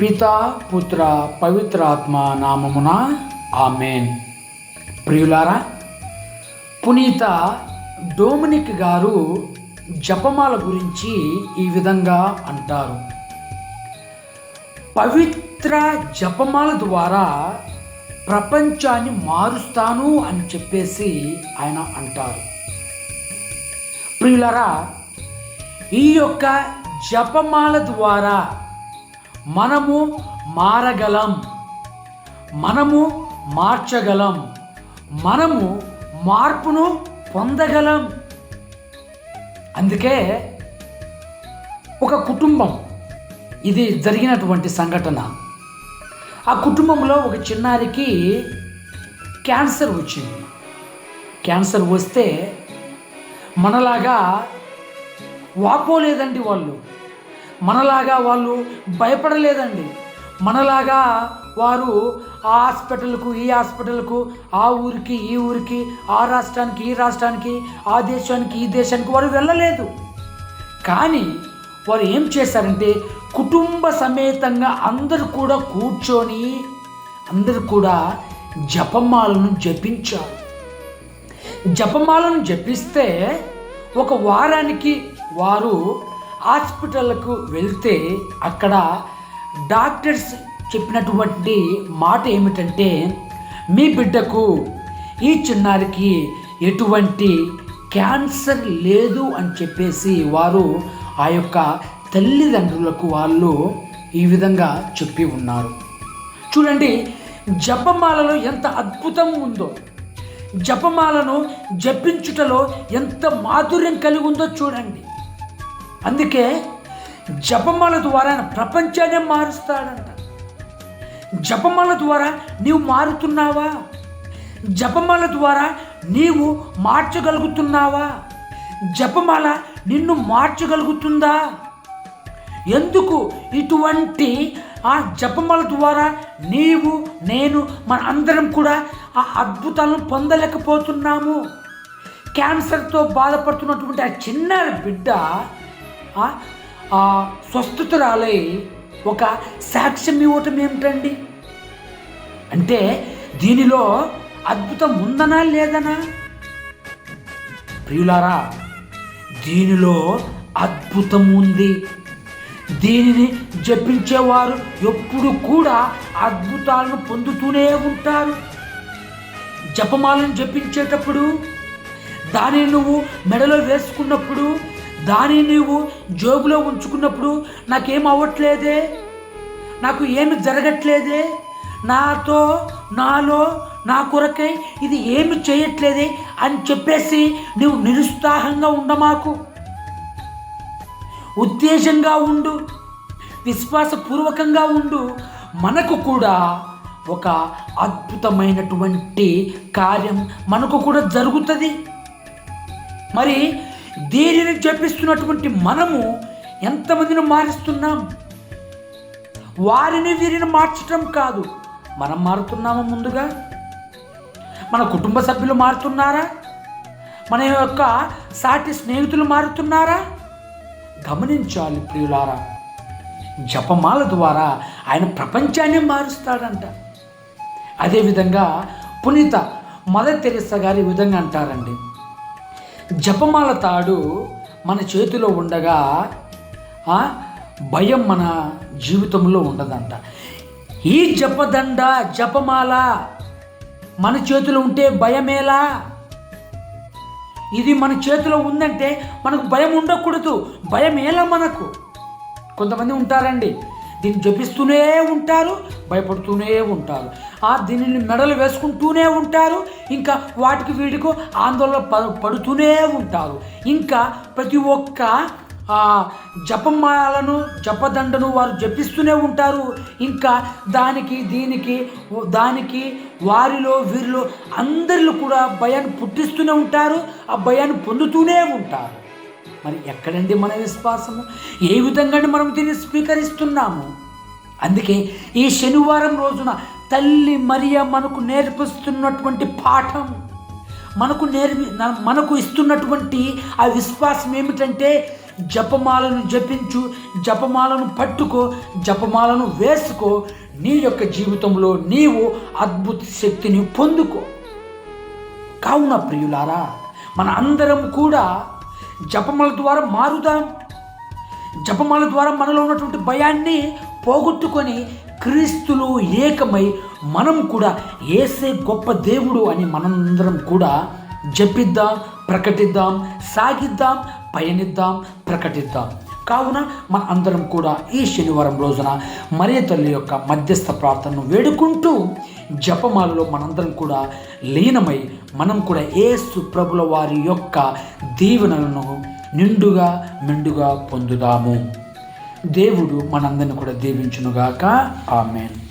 పిత పుత్ర పవిత్రాత్మ నామమున ఆమెన్. ప్రియులారా పునీత డోమినిక్ గారు జపమాల గురించి ఈ విధంగా అంటారు. పవిత్ర జపమాల ద్వారా ప్రపంచాన్ని మారుస్తాను అని చెప్పేసి ఆయన అంటారు. ప్రియులరా ఈ యొక్క జపమాల ద్వారా మనము మారగలం. మనము మార్చగలం. మనము మార్పును పొందగలం. అందుకే ఒక కుటుంబం ఇది జరిగినటువంటి సంఘటన. ఆ కుటుంబంలో ఒక చిన్నారికి క్యాన్సర్ వచ్చింది. క్యాన్సర్ వస్తే మనలాగా వాపోలేదండి వాళ్ళు. మనలాగా వాళ్ళు భయపడలేదండి. మనలాగా వారు ఆ హాస్పిటల్కు ఈ హాస్పిటల్కు ఆ ఊరికి ఈ ఊరికి ఆ రాష్ట్రానికి ఈ రాష్ట్రానికి ఆ దేశానికి ఈ దేశానికి వారు వెళ్ళలేదు. కానీ వారు ఏం చేశారంటే కుటుంబ సమేతంగా అందరూ కూడా కూర్చొని అందరూ కూడా జపమాలను జపించారు. జపమాలను జపిస్తే ఒక వారానికి వారు హాస్పిటల్కు వెళ్తే అక్కడ డాక్టర్స్ చెప్పినటువంటి మాట ఏమిటంటే మీ బిడ్డకు ఈ చిన్నారికి ఎటువంటి క్యాన్సర్ లేదు అని చెప్పేసి వారు ఆ యొక్క తల్లిదండ్రులకు వాళ్ళు ఈ విధంగా చెప్పి ఉన్నారు. చూడండి జపమాలలో ఎంత అద్భుతం ఉందో జపమాలను జపించుటలో ఎంత మాధుర్యం కలిగి ఉందో చూడండి. అందుకే జపమాల ద్వారా ఆయన ప్రపంచాన్ని మారుస్తాడంట. జపమాల ద్వారా నీవు మారుతున్నావా? జపమాల ద్వారా నీవు మార్చగలుగుతున్నావా? జపమాల నిన్ను మార్చగలుగుతుందా? ఎందుకు ఇటువంటి ఆ జపమాల ద్వారా నీవు నేను మన అందరం కూడా ఆ అద్భుతాలను పొందలేకపోతున్నాము? క్యాన్సర్తో బాధపడుతున్నటువంటి ఆ చిన్న బిడ్డ స్వస్థతురాలై ఒక సాక్ష్యం ఇవ్వటం ఏమిటండి అంటే దీనిలో అద్భుతం ఉందనా లేదనా? ప్రియులారా దీనిలో అద్భుతం ఉంది. దీనిని జపించేవారు ఎప్పుడు కూడా అద్భుతాలను పొందుతూనే ఉంటారు. జపమాలను జపించేటప్పుడు దానిని నువ్వు మెడలో వేసుకున్నప్పుడు దానిని నువ్వు జోబులో ఉంచుకున్నప్పుడు నాకేం అవ్వట్లేదే? నాకు ఏమి జరగట్లేదే? నాతో నాలో నా కొరకై ఇది ఏమి చేయట్లేదే అని చెప్పేసి నువ్వు నిరుత్సాహంగా ఉండమాకు. ఉద్దేశంగా ఉండు విశ్వాసపూర్వకంగా ఉండు. మనకు కూడా ఒక అద్భుతమైనటువంటి కార్యం మనకు కూడా జరుగుతుంది. మరి దీనిని జపిస్తున్నటువంటి మనము ఎంతమందిని మారుస్తున్నాం? వారిని వీరిని మార్చటం కాదు. మనం మారుతున్నామా ముందుగా? మన కుటుంబ సభ్యులు మారుతున్నారా? మన యొక్క సాటి స్నేహితులు మారుతున్నారా? గమనించాలి ప్రియులారా. జపమాల ద్వారా ఆయన ప్రపంచాన్ని మారుస్తాడంట. అదేవిధంగా పునీత మదర్ తెరిసా గారు ఈ విధంగా అంటారండి. జపమాల తాడు మన చేతిలో ఉండగా భయం మన జీవితంలో ఉండదంట. ఈ జపదండ జపమాల మన చేతిలో ఉంటే భయమేలా? ఇది మన చేతిలో ఉందంటే మనకు భయం ఉండకూడదు. భయం ఎలా మనకు? కొంతమంది ఉంటారండి దీన్ని జపిస్తూనే ఉంటారు భయపడుతూనే ఉంటారు. ఆ దీనిని మెడలు వేసుకుంటూనే ఉంటారు ఇంకా వాటికి వీటికి ఆందోళన ప- పడుతూనే ఉంటారు. ఇంకా ప్రతి ఒక్క జపమాలను జపదండను వారు జపిస్తూనే ఉంటారు. ఇంకా దానికి దీనికి దానికి వారిలో వీరిలో అందరిలో కూడా భయాన్ని పుట్టిస్తూనే ఉంటారు ఆ భయాన్ని పొందుతూనే ఉంటారు. మరి ఎక్కడండి మన విశ్వాసము? ఏ విధంగా మనం దీన్ని స్వీకరిస్తున్నాము? అందుకే ఈ శనివారం రోజున తల్లి మరియ మనకు నేర్పిస్తున్నటువంటి పాఠం మనకు నేర్పి మనకు ఇస్తున్నటువంటి ఆ విశ్వాసం ఏమిటంటే జపమాలను జపించు జపమాలను పట్టుకో జపమాలను వేసుకో నీ యొక్క జీవితంలో నీవు అద్భుత శక్తిని పొందుకో. కావున ప్రియులారా మన అందరం కూడా జపమాల ద్వారా మారుదాం. జపమాల ద్వారా మనలో ఉన్నటువంటి భయాన్ని పోగొట్టుకొని క్రీస్తులు ఏకమై మనం కూడా ఏసే గొప్ప దేవుడు అని మనందరం కూడా జపిద్దాం ప్రకటిద్దాం సాగిద్దాం పయనిద్దాం ప్రకటిద్దాం. కావున మన అందరం కూడా ఈ శనివారం రోజున మరియ తల్లి యొక్క మధ్యస్థ ప్రార్థనను వేడుకుంటూ జపమాలలో మనందరం కూడా లీనమై మనం కూడా ఏసు ప్రభుల వారి యొక్క దీవెనలను నిండుగా మెండుగా పొందుదాము. దేవుడు మనందరిని కూడా దీవించునుగాక. ఆమెన్.